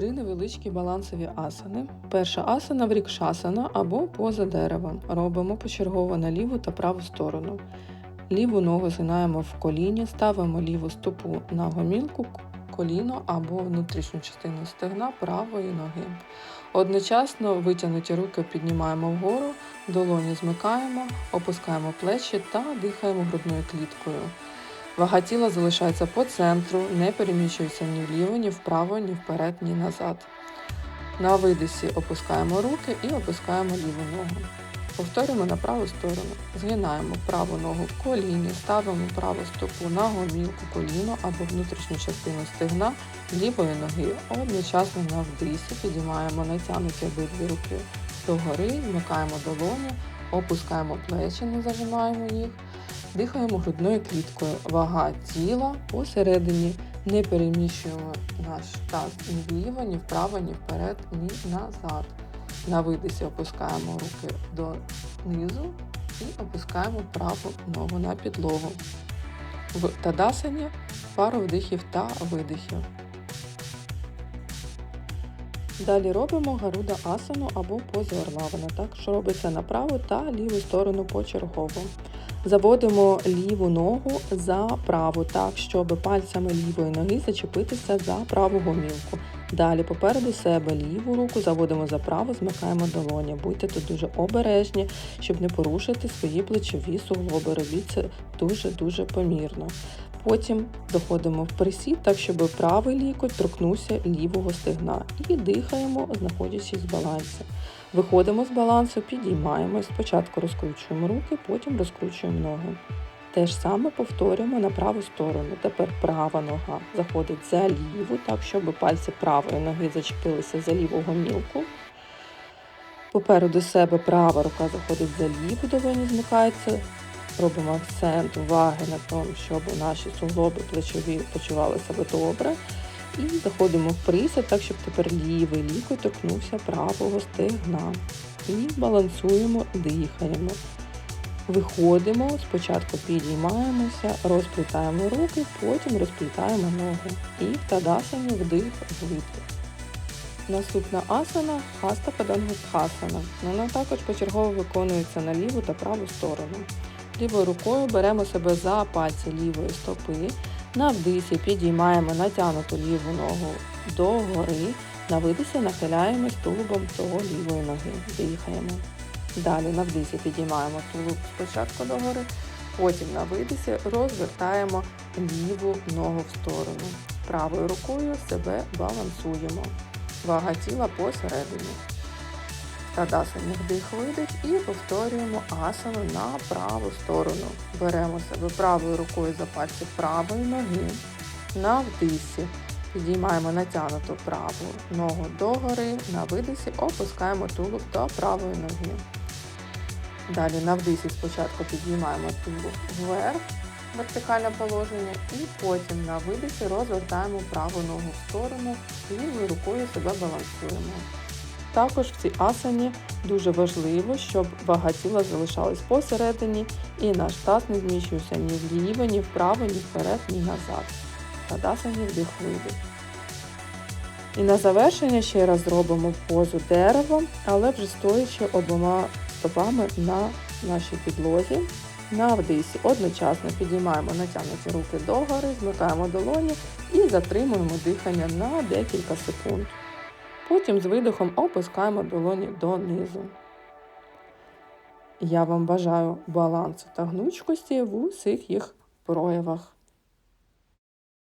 Три невеличкі балансові асани. Перша асана врікшасана або поза деревом. Робимо почергово на ліву та праву сторону. Ліву ногу згинаємо в коліні, ставимо ліву стопу на гомілку, коліно або внутрішню частину стегна правої ноги. Одночасно витягнуті руки піднімаємо вгору, долоні змикаємо, опускаємо плечі та дихаємо грудною кліткою. Вага тіла залишається по центру, не переміщується ні вліво, ні вправо, ні вперед, ні назад. На видисі опускаємо руки і опускаємо ліву ногу. Повторюємо на праву сторону. Згинаємо праву ногу в коліні, ставимо праву стопу на гомілку коліно або внутрішню частину стегна лівої ноги. Одночасно на вдисі підіймаємо натягнуті обидві руки догори, вмикаємо долоні, опускаємо плечі, не зажимаємо їх. Дихаємо грудною кліткою. Вага тіла посередині. Не переміщуємо наш таз ні вліво, ні вправо, ні вперед, ні назад. На видисі опускаємо руки донизу і опускаємо праву ногу на підлогу. В тадасані пару вдихів та видихів. Далі робимо гаруда асану або позу орла. Вона також робиться на праву та ліву сторону почергово. Заводимо ліву ногу за праву, так, щоб пальцями лівої ноги зачепитися за праву гомілку. Далі попереду себе ліву руку заводимо за праву, змикаємо долоні. Будьте тут дуже обережні, щоб не порушити свої плечові суглоби. Робіть це дуже-дуже помірно. Потім доходимо в присід, так щоб правий лікоть торкнувся лівого стегна. І дихаємо, знаходячись в балансі. Виходимо з балансу, підіймаємось. Спочатку розкручуємо руки, потім розкручуємо ноги. Те ж саме повторюємо на праву сторону. Тепер права нога заходить за ліву, так, щоб пальці правої ноги зачепилися за ліву гомілку. Попереду себе права рука заходить за ліву, долоні змикається. Робимо акцент уваги на тому, щоб наші суглоби плечові почували себе добре. І заходимо в присід, так, щоб тепер лівий лікоть торкнувся правого стегна. І балансуємо, дихаємо. Виходимо, спочатку підіймаємося, розплітаємо руки, потім розплітаємо ноги. І в тадасані вдих, видих. Наступна асана хаста падангустхасана. Вона також почергово виконується на ліву та праву сторону. Лівою рукою беремо себе за пальці лівої стопи. На вдисі підіймаємо натягнуту ліву ногу догори. На видисі нахиляємось тулубом до лівої ноги. Дихаємо. Далі на вдисі підіймаємо тулуб спочатку догори, потім на видисі розвертаємо ліву ногу в сторону. Правою рукою себе балансуємо. Вага тіла посередині. Тадасані вдих-видих і повторюємо асану на праву сторону. Беремо себе правою рукою за пальці правої ноги. На вдисі підіймаємо натягнуту праву ногу догори, на видисі опускаємо тулуб до правої ноги. Далі на вдисі спочатку підіймаємо тулуб вверх, вертикальне положення, і потім на видисі розвертаємо праву ногу в сторону, лівою рукою себе балансуємо. Також в цій асані дуже важливо, щоб вага тіла залишалась посередині і наш таз не зміщувався ні вліво, ні вправо, ні вперед, ні назад. Тадасані вдих. І на завершення ще раз зробимо позу дерева, але вже стоячи обома стопами на нашій підлозі. На вдисі одночасно підіймаємо натягнуті руки догори, змикаємо долоні і затримуємо дихання на декілька секунд. Потім з видихом опускаємо долоні донизу. Я вам бажаю балансу та гнучкості в усіх їх проявах.